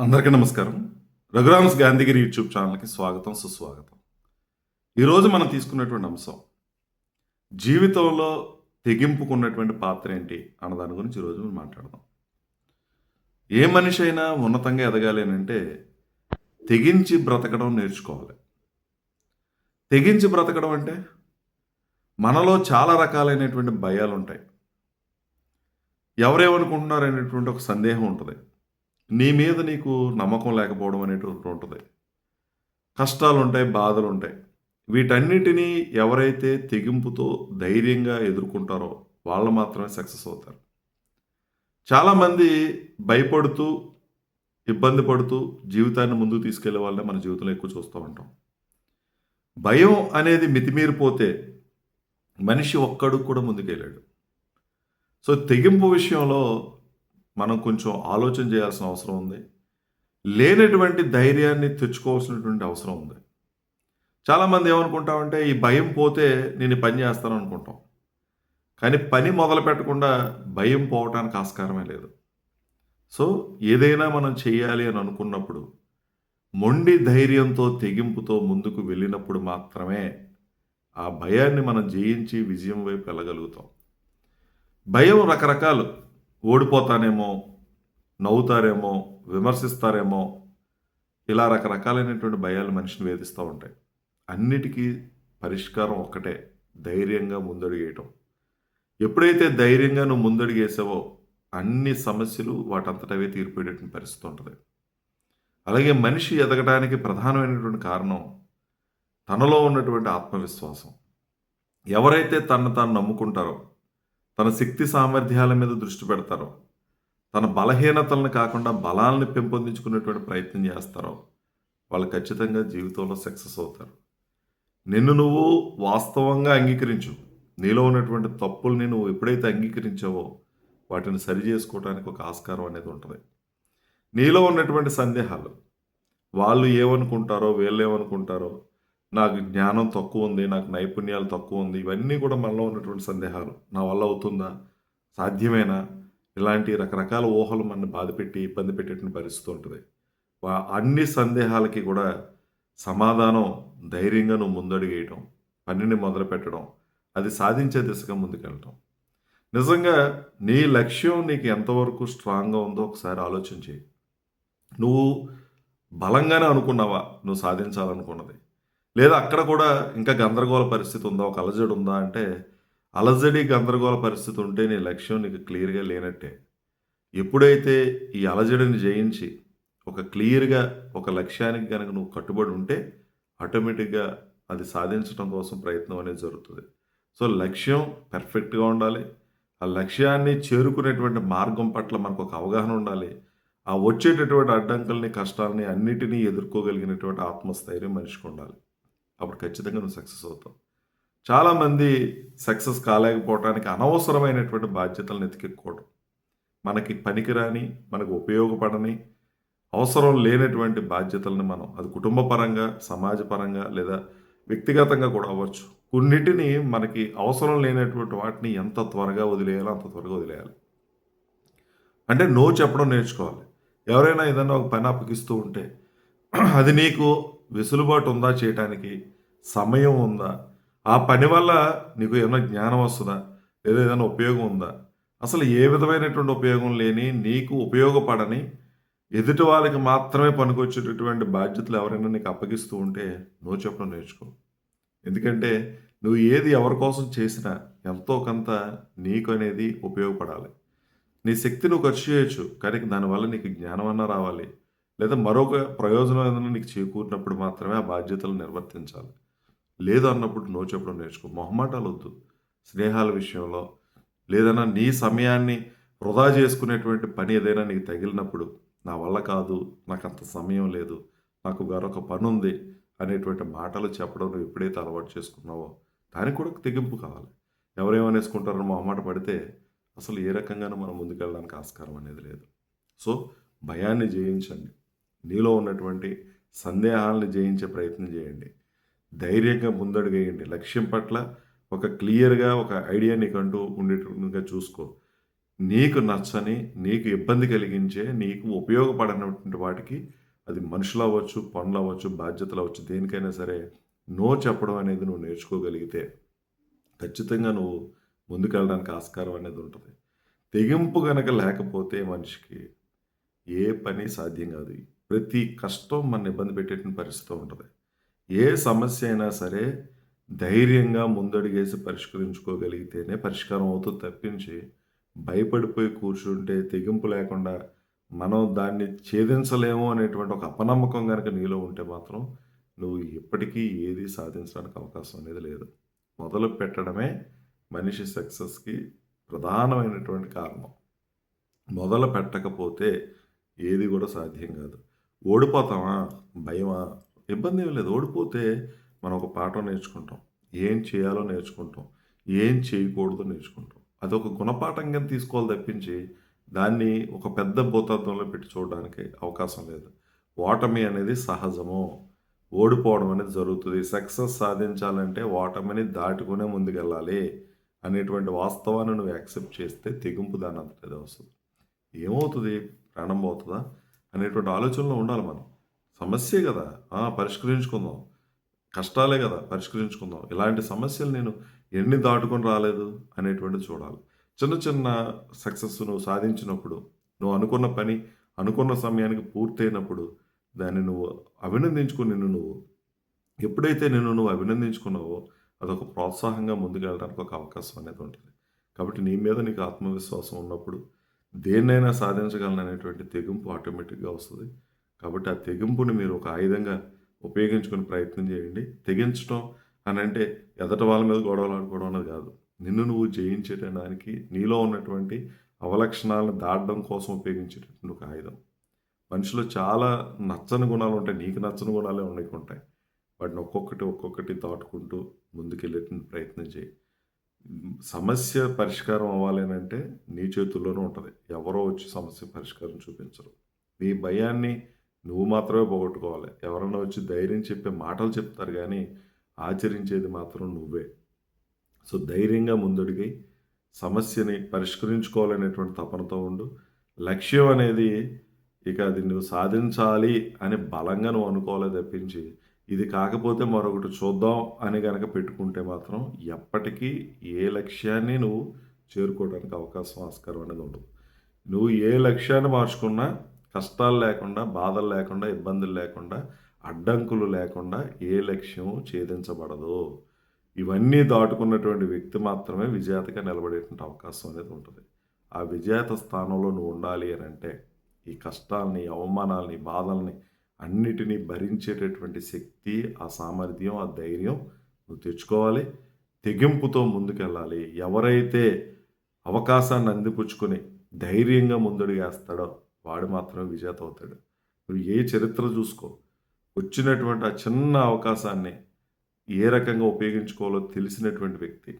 అందరికీ నమస్కారం. రఘురామ్స్ గాంధీగిరి యూట్యూబ్ ఛానల్కి స్వాగతం సుస్వాగతం. ఈరోజు మనం తీసుకున్నటువంటి అంశం జీవితంలో తెగింపుకున్నటువంటి పాత్ర ఏంటి అన్న దాని గురించి ఈరోజు మనం మాట్లాడదాం. ఏ మనిషి అయినా ఉన్నతంగా ఎదగాలి అని అంటే తెగించి బ్రతకడం నేర్చుకోవాలి. తెగించి బ్రతకడం అంటే మనలో చాలా రకాలైనటువంటి భయాలు ఉంటాయి ఎవరేమనుకుంటున్నారు అనేటువంటి ఒక సందేహం ఉంటుంది. నీ మీద నీకు నమ్మకం లేకపోవడం అనేటువంటి ఉంటుంది. కష్టాలు ఉంటాయి బాధలు ఉంటాయి వీటన్నిటినీ ఎవరైతే తెగింపుతో ధైర్యంగా ఎదుర్కొంటారో వాళ్ళు మాత్రమే సక్సెస్ అవుతారు. చాలామంది భయపడుతూ ఇబ్బంది పడుతూ జీవితాన్ని ముందుకు తీసుకెళ్ళే వాళ్ళే మన జీవితంలో ఎక్కువ చూస్తూ ఉంటాం. భయం అనేది మితిమీరిపోతే మనిషి ఒక్కడు కూడా ముందుకెళ్ళాడు. సో తెగింపు విషయంలో మనం కొంచెం ఆలోచన చేయాల్సిన అవసరం ఉంది. లేనటువంటి ధైర్యాన్ని తెచ్చుకోవాల్సినటువంటి అవసరం ఉంది. చాలామంది ఏమనుకుంటామంటే ఈ భయం పోతే నేను పని చేస్తాను అనుకుంటాం. కానీ పని మొదలు పెట్టకుండా భయం పోవటానికి ఆస్కారమే లేదు. సో ఏదైనా మనం చేయాలి అని అనుకున్నప్పుడు మొండి ధైర్యంతో తెగింపుతో ముందుకు వెళ్ళినప్పుడు మాత్రమే ఆ భయాన్ని మనం జయించి విజయం వైపు వెళ్ళగలుగుతాం. భయం రకరకాలు. ఓడిపోతానేమో నవ్వుతారేమో విమర్శిస్తారేమో ఇలా రకరకాలైనటువంటి భయాలు మనిషిని వేధిస్తూ ఉంటాయి. అన్నిటికీ పరిష్కారం ఒక్కటే ధైర్యంగా ముందడుగేయటం. ఎప్పుడైతే ధైర్యంగా నువ్వు ముందడుగేసావో అన్ని సమస్యలు వాటంతటవే తీరిపోయేటటువంటి పరిస్థితి ఉంటుంది. అలాగే మనిషి ఎదగడానికి ప్రధానమైనటువంటి కారణం తనలో ఉన్నటువంటి ఆత్మవిశ్వాసం. ఎవరైతే తను తాను నమ్ముకుంటారో తన శక్తి సామర్థ్యాల మీద దృష్టి పెడతారో తన బలహీనతలను కాకుండా బలాలను పెంపొందించుకునేటువంటి ప్రయత్నం చేస్తారో వాళ్ళు ఖచ్చితంగా జీవితంలో సక్సెస్ అవుతారు. నిన్ను నువ్వు వాస్తవంగా అంగీకరించు. నీలో ఉన్నటువంటి తప్పుల్ని నువ్వు ఎప్పుడైతే అంగీకరించావో వాటిని సరి చేసుకోవడానికి ఒక ఆస్కారం అనేది ఉంటుంది. నీలో ఉన్నటువంటి సందేహాలు వాళ్ళు ఏమనుకుంటారో వీళ్ళు ఏమనుకుంటారో నాకు జ్ఞానం తక్కువ ఉంది నాకు నైపుణ్యాలు తక్కువ ఉంది ఇవన్నీ కూడా మనలో ఉన్నటువంటి సందేహాలు. నా వల్ల అవుతుందా? సాధ్యమేనా? ఇలాంటి రకరకాల ఊహలు మనని బాధపెట్టి ఇబ్బంది పెట్టేటువంటి పరిస్థితి ఉంటుంది. వా- అన్ని సందేహాలకి కూడా సమాధానం ధైర్యంగా నువ్వు ముందడుగేయటం పనిని మొదలు పెట్టడం అది సాధించే దిశగా ముందుకెళ్ళటం. నిజంగా నీ లక్ష్యం నీకు ఎంతవరకు స్ట్రాంగ్గా ఉందో ఒకసారి ఆలోచించి నువ్వు బలంగానే అనుకున్నావా? నువ్వు సాధించాలనుకున్నది. లేదా అక్కడ కూడా ఇంకా గందరగోళ పరిస్థితి ఉందా? ఒక అలజడి ఉందా? అంటే అలజడి గందరగోళ పరిస్థితి ఉంటే నీ లక్ష్యం నీకు క్లియర్గా లేనట్టే. ఎప్పుడైతే ఈ అలజడిని జయించి ఒక క్లియర్గా ఒక లక్ష్యానికి కనుక నువ్వు కట్టుబడి ఉంటే ఆటోమేటిక్గా అది సాధించడం కోసం ప్రయత్నం అనేది జరుగుతుంది. సో లక్ష్యం పెర్ఫెక్ట్గా ఉండాలి. ఆ లక్ష్యాన్ని చేరుకునేటువంటి మార్గం పట్ల మనకు ఒక అవగాహన ఉండాలి. ఆ వచ్చేటటువంటి అడ్డంకుల్ని కష్టాలని అన్నిటినీ ఎదుర్కోగలిగినటువంటి ఆత్మస్థైర్యం మనిషికి ఉండాలి. అప్పుడు ఖచ్చితంగా నువ్వు సక్సెస్ అవుతావు. చాలామంది సక్సెస్ కాలేకపోవడానికి అనవసరమైనటువంటి బాధ్యతలను ఎతికెక్కోవడం మనకి పనికిరాని మనకు ఉపయోగపడని అవసరం లేనటువంటి బాధ్యతలను మనం అది కుటుంబపరంగా సమాజపరంగా లేదా వ్యక్తిగతంగా కూడా అవ్వచ్చు. కొన్నిటిని మనకి అవసరం లేనటువంటి వాటిని ఎంత త్వరగా వదిలేయాలో అంత త్వరగా వదిలేయాలి. అంటే నో చెప్పడం నేర్చుకోవాలి. ఎవరైనా ఏదైనా ఒక పని అప్పగిస్తూ ఉంటే అది నీకు వెసులుబాటు ఉందా చేయటానికి సమయం ఉందా? ఆ పని వల్ల నీకు ఏమైనా జ్ఞానం వస్తుందా? లేదా ఏదైనా ఉపయోగం ఉందా? అసలు ఏ విధమైనటువంటి ఉపయోగం లేని నీకు ఉపయోగపడని ఎదుటి వాళ్ళకి మాత్రమే పనికొచ్చేటటువంటి బాధ్యతలు ఎవరైనా నీకు అప్పగిస్తూ ఉంటే నువ్వు చెప్పడం నేర్చుకో. ఎందుకంటే నువ్వు ఏది ఎవరి కోసం చేసినా ఎంతో కొంత నీకు అనేది ఉపయోగపడాలి. నీ శక్తి నువ్వు ఖర్చు చేయొచ్చు కానీ దానివల్ల నీకు జ్ఞానం అన్నా రావాలి. లేదా మరొక ప్రయోజనం ఏదైనా నీకు చేకూరినప్పుడు మాత్రమే ఆ బాధ్యతలు నిర్వర్తించాలి. లేదు అన్నప్పుడు నో చెప్పడం నేర్చుకో. మొహమాటాలు వద్దు స్నేహాల విషయంలో లేదన్నా నీ సమయాన్ని వృధా చేసుకునేటువంటి పని ఏదైనా నీకు తగిలినప్పుడు నా వల్ల కాదు నాకు అంత సమయం లేదు నాకు మరొక పని ఉంది అనేటువంటి మాటలు చెప్పడం నువ్వు ఎప్పుడైతే అలవాటు చేసుకున్నావో దానికి కూడా తెగింపు కావాలి. ఎవరేమనేసుకుంటారో మొహమాట పడితే అసలు ఏ రకంగానూ మనం ముందుకెళ్ళడానికి ఆస్కారం అనేది లేదు. సో భయాన్ని జయించండి. నీలో ఉన్నటువంటి సందేహాలను జయించే ప్రయత్నం చేయండి. ధైర్యంగా ముందడుగేయండి. లక్ష్యం పట్ల ఒక క్లియర్గా ఒక ఐడియా నీకంటూ ఉండేటట్టుగా చూసుకో. నీకు నచ్చని, నీకు ఇబ్బంది కలిగించే, నీకు ఉపయోగపడనటువంటి వాటికి అది మనుషులవచ్చు పనులు అవ్వచ్చు బాధ్యతలు అవచ్చు దేనికైనా సరే నో చెప్పడం అనేది నువ్వు నేర్చుకోగలిగితే ఖచ్చితంగా నువ్వు ముందుకెళ్ళడానికి ఆస్కారం అనేది ఉంటుంది. తెగింపు కనుక లేకపోతే మనిషికి ఏ పని సాధ్యం కాదు. ప్రతి కష్టం మన ఇబ్బంది పెట్టేటువంటి పరిస్థితి ఉంటుంది ఏ సమస్య అయినా సరే ధైర్యంగా ముందడుగేసి పరిష్కరించుకోగలిగితేనే పరిష్కారం అవుతుంది తప్పించి భయపడిపోయి కూర్చుంటే తెగింపు లేకుండా మనం దాన్ని ఛేదించలేము అనేటువంటి ఒక అపనమ్మకం కనుక నీలో ఉంటే మాత్రం నువ్వు ఎప్పటికీ ఏది సాధించడానికి అవకాశం అనేది లేదు. మొదలు పెట్టడమే మనిషి సక్సెస్‌కి ప్రధానమైనటువంటి కారణం. మొదలు పెట్టకపోతే ఏది కూడా సాధ్యం కాదు. ఓడిపోతామా? భయమా? ఇబ్బంది ఏం లేదు. ఓడిపోతే మనం ఒక పాఠం నేర్చుకుంటాం. ఏం చేయాలో నేర్చుకుంటాం. ఏం చేయకూడదో నేర్చుకుంటాం. అదొక ఒక గుణపాఠంగా తీసుకోవాలి తప్పించి దాన్ని ఒక పెద్ద భూతత్వంలో పెట్టి చూడడానికి అవకాశం లేదు. ఓటమి అనేది సహజము. ఓడిపోవడం అనేది జరుగుతుంది సక్సెస్ సాధించాలంటే ఓటమిని దాటుకునే ముందుకెళ్ళాలి అనేటువంటి వాస్తవాన్ని నువ్వు యాక్సెప్ట్ చేస్తే తెగింపు దాని అదే వస్తుంది ఏమవుతుంది ప్రాణం పోతుందా అనేటువంటి ఆలోచనలో ఉండాలి మనం. సమస్యే కదా పరిష్కరించుకుందాం. కష్టాలే కదా పరిష్కరించుకుందాం. ఇలాంటి సమస్యలు నేను ఎన్ని దాటుకొని రాలేదు అనేటువంటిది చూడాలి. చిన్న చిన్న సక్సెస్ నువ్వు సాధించినప్పుడు, నువ్వు అనుకున్న పని అనుకున్న సమయానికి పూర్తయినప్పుడు దాన్ని నువ్వు అభినందించుకుని నిన్ను నువ్వు ఎప్పుడైతే నిన్ను నువ్వు అభినందించుకున్నావో అదొక ప్రోత్సాహంగా ముందుకెళ్ళడానికి ఒక అవకాశం అనేది ఉంటుంది కాబట్టి నీ మీద నీకు ఆత్మవిశ్వాసం ఉన్నప్పుడు దేన్నైనా సాధించగలననేటువంటి తెగింపు ఆటోమేటిక్‌గా వస్తుంది కాబట్టి ఆ తెగింపుని మీరు ఒక ఆయుధంగా ఉపయోగించుకుని ప్రయత్నం చేయండి. తెగించడం అని అంటే ఎదట వాళ్ళ మీద గొడవలు ఆడుకోవడం అనేది కాదు. నిన్ను నువ్వు జయించేటడానికి నీలో ఉన్నటువంటి అవలక్షణాలను దాటడం కోసం ఉపయోగించేటటువంటి ఒక ఆయుధం. మనిషిలో చాలా నచ్చని గుణాలు ఉంటాయి. నీకు నచ్చని గుణాలే ఉంటాయి. వాటిని ఒక్కొక్కటి, ఒక్కొక్కటి దాటుకుంటూ ముందుకెళ్ళేటువంటి ప్రయత్నం చేయి. సమస్య పరిష్కారం అవ్వాలి అంటే నీ చేతుల్లోనే ఉంటుంది ఎవరో వచ్చి సమస్య పరిష్కారం చూపించరు. నీ భయాన్ని నువ్వు మాత్రమే పోగొట్టుకోవాలి. ఎవరన్నా వచ్చి ధైర్యం చెప్పే మాటలు చెప్తారు కానీ ఆచరించేది మాత్రం నువ్వే. సో, ధైర్యంగా ముందడిగి సమస్యని పరిష్కరించుకోవాలనేటువంటి తపనతో ఉండు. లక్ష్యం అనేది ఇక అది నువ్వు సాధించాలి అని బలంగా నువ్వు అనుకోవాలి తప్పించి ఇది కాకపోతే మరొకటి చూద్దాం అని కనుక పెట్టుకుంటే మాత్రం ఎప్పటికీ ఏ లక్ష్యాన్ని నువ్వు చేరుకోవడానికి అవకాశం, ఆస్కారం అనేది ఉండదు. నువ్వు ఏ లక్ష్యాన్ని మార్చుకున్నా కష్టాలు లేకుండా, బాధలు లేకుండా, ఇబ్బందులు లేకుండా, అడ్డంకులు లేకుండా ఏ లక్ష్యం ఛేదించబడదు. ఇవన్నీ దాటుకున్నటువంటి వ్యక్తి మాత్రమే విజేతగా నిలబడేటువంటి అవకాశం అనేది ఉంటుంది ఆ విజేత స్థానంలో నువ్వు ఉండాలి అని అంటే ఈ కష్టాల్ని, అవమానాల్ని, బాధల్ని అన్నిటిని భరించేటటువంటి శక్తి, ఆ సామర్థ్యం, ఆ ధైర్యం నువ్వు తెచ్చుకోవాలి. తెగింపుతో ముందుకెళ్ళాలి. ఎవరైతే అవకాశాన్ని అందిపుచ్చుకొని ధైర్యంగా ముందడుగేస్తాడో వాడు మాత్రమే విజేత అవుతాడు. నువ్వు ఏ చరిత్ర చూసుకో. వచ్చినటువంటి ఆ చిన్న అవకాశాన్ని ఏ రకంగా ఉపయోగించుకోవాలో తెలిసినటువంటి వ్యక్తి.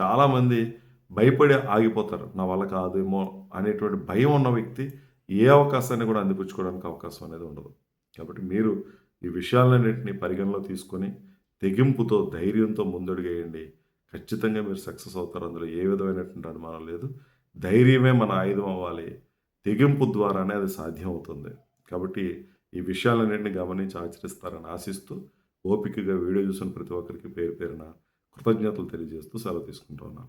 చాలామంది భయపడి ఆగిపోతారు. నా వల్ల కాదేమో అనేటువంటి భయం ఉన్న వ్యక్తి ఏ అవకాశాన్ని కూడా అందిపుచ్చుకోవడానికి అవకాశం అనేది ఉండదు. కాబట్టి మీరు ఈ విషయాలన్నింటినీ పరిగణలో తీసుకొని తెగింపుతో, ధైర్యంతో ముందడుగేయండి. ఖచ్చితంగా మీరు సక్సెస్ అవుతారు. అందులో ఏ విధమైనటువంటి అనుమానం లేదు. ధైర్యమే మన ఆయుధం అవ్వాలి. తెగింపు ద్వారానే అది సాధ్యం అవుతుంది. కాబట్టి ఈ విషయాలన్నింటినీ గమనించి ఆచరిస్తారని ఆశిస్తూ ఓపికగా వీడియో చూసిన ప్రతి ఒక్కరికి పేరు పేరున కృతజ్ఞతలు తెలియజేస్తూ సెలవు తీసుకుంటున్నాను